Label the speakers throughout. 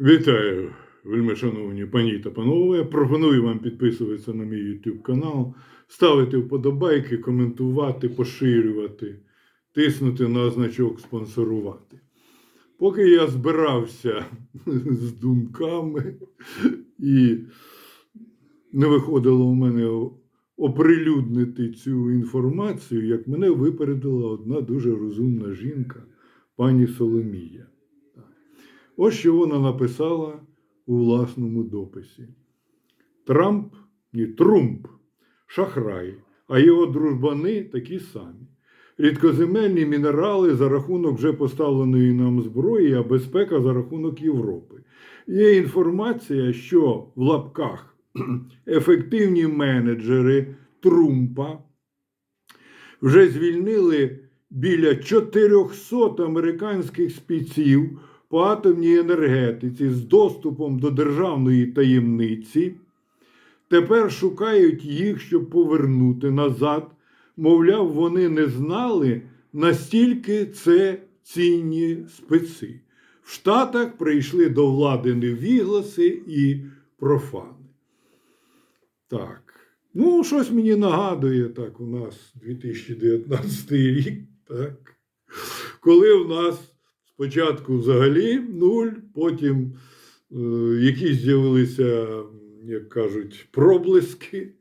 Speaker 1: Вітаю, вельми шановні пані та панове. Пропоную вам підписуватися на мій YouTube канал, ставити вподобайки, коментувати, поширювати, тиснути на значок спонсорувати. Поки я збирався з думками і не виходило у мене оприлюднити цю інформацію, як мене випередила одна дуже розумна жінка, пані Соломія. Ось що вона написала у власному дописі. Трамп, ні, Трумп, шахрай, а його дружбани такі самі. Рідкоземельні мінерали за рахунок вже поставленої нам зброї, а безпека за рахунок Європи. Є інформація, що в лапках ефективні менеджери Трумпа вже звільнили біля 400 американських спеців по атомній енергетиці з доступом до державної таємниці. Тепер шукають їх, щоб повернути назад. Мовляв, вони не знали, настільки це цінні спеці. В Штатах прийшли до влади невігласи і профани. Так. Ну, щось мені нагадує, так, у нас 2019 рік, так. Коли в нас спочатку взагалі нуль, потім е, якісь з'явилися, як кажуть, проблиски,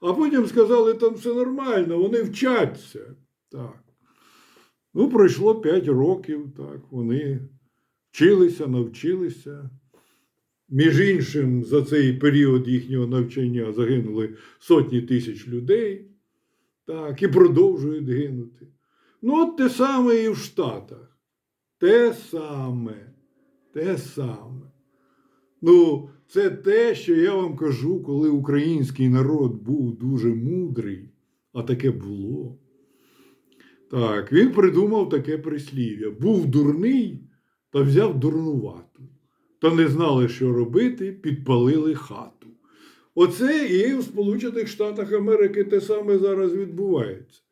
Speaker 1: а потім сказали, там все нормально, вони вчаться. Так. Ну, пройшло 5 років, так, вони вчилися, навчилися. Між іншим, за цей період їхнього навчання загинули сотні тисяч людей, так, і продовжують гинути. Ну, от те саме і в Штатах. Те саме, те саме. Ну, це те, що я вам кажу, коли український народ був дуже мудрий, а таке було. Так, він придумав таке прислів'я. Був дурний та взяв дурнувату. Та не знали, що робити, підпалили хату. Оце і в Сполучених Штатах Америки те саме зараз відбувається.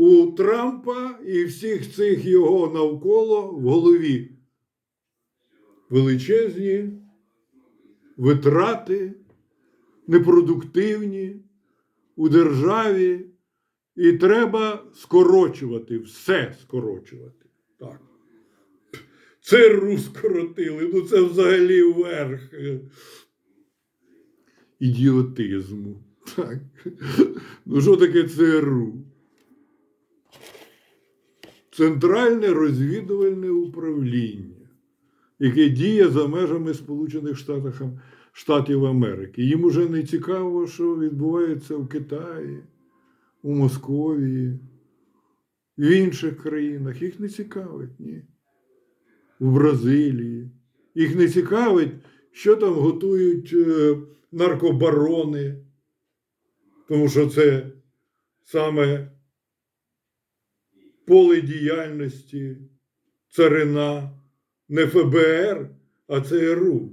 Speaker 1: У Трампа і всіх цих його навколо в голові величезні витрати, непродуктивні у державі, і треба скорочувати, все скорочувати. Так. ЦРУ скоротили, ну це взагалі верх е, ідіотизму. Так. Ну, що таке ЦРУ? Центральне розвідувальне управління, яке діє за межами Сполучених Штатів, Штатів Америки. Їм уже не цікаво, що відбувається в Китаї, у Московії, в інших країнах. Їх не цікавить, ні. У Бразилії. Їх не цікавить, що там готують е, наркобарони, тому що це саме поле діяльності царина не ФБР, а ЦРУ.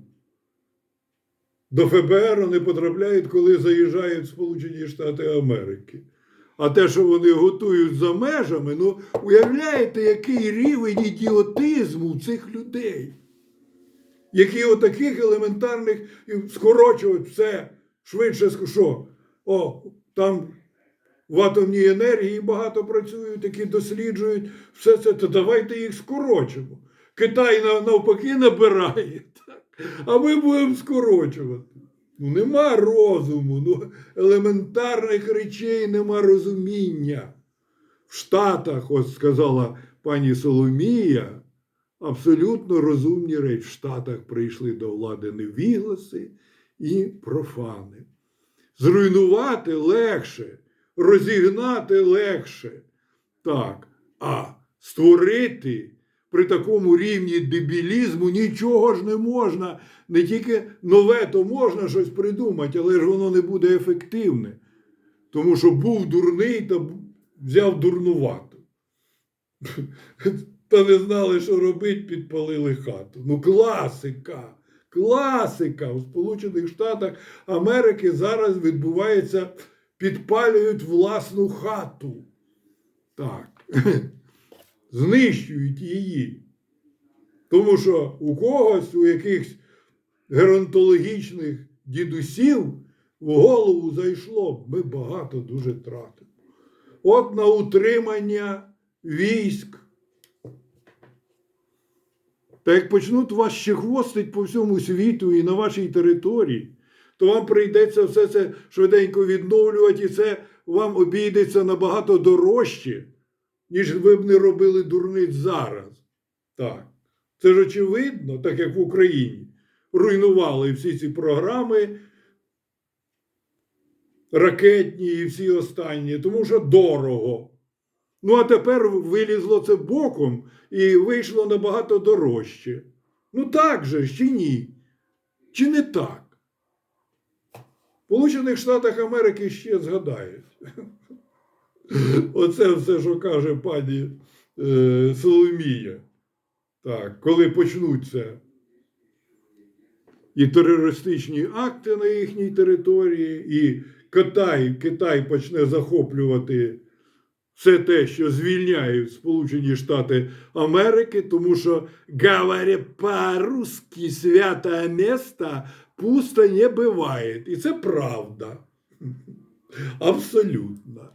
Speaker 1: До ФБР вони потрапляють, коли заїжджають в Сполучені Штати Америки. А те, що вони готують за межами, ну уявляєте, який рівень ідіотизму цих людей, які отаких елементарних скорочують все швидше що? О, там в атомній енергії багато працюють, які досліджують все це, то давайте їх скорочимо. Китай навпаки набирає, так? а ми будемо скорочувати. Ну, нема розуму, ну, елементарних речей нема розуміння. В Штатах, ось сказала пані Соломія, абсолютно розумні речі. В Штатах прийшли до влади невігласи і профани. Зруйнувати легше розігнати легше. Так, а створити при такому рівні дебілізму нічого ж не можна. Не тільки нове, то можна щось придумати, але ж воно не буде ефективне. Тому що був дурний та взяв дурнувату. Та не знали, що робити, підпалили хату. Ну, класика. Класика у Сполучених Штатах Америки зараз відбувається підпалюють власну хату. Так. Знищують її. Тому що у когось, у якихось геронтологічних дідусів в голову зайшло, ми багато дуже тратимо. От на утримання військ. Та як почнуть вас ще хвостить по всьому світу і на вашій території, то вам прийдеться все це швиденько відновлювати, і це вам обійдеться набагато дорожче, ніж ви б не робили дурниць зараз. Так. Це ж очевидно, так як в Україні руйнували всі ці програми ракетні і всі останні, тому що дорого. Ну, а тепер вилізло це боком і вийшло набагато дорожче. Ну так же чи ні? Чи не так? Сполучених Штатах Америки ще згадають. Оце все, що каже пані е, Соломія. Так, коли почнуться і терористичні акти на їхній території, і Китай, Китай почне захоплювати все те, що звільняють Сполучені Штати Америки, тому що говоря по-русски святое место пусто не буває. І це правда. Абсолютно.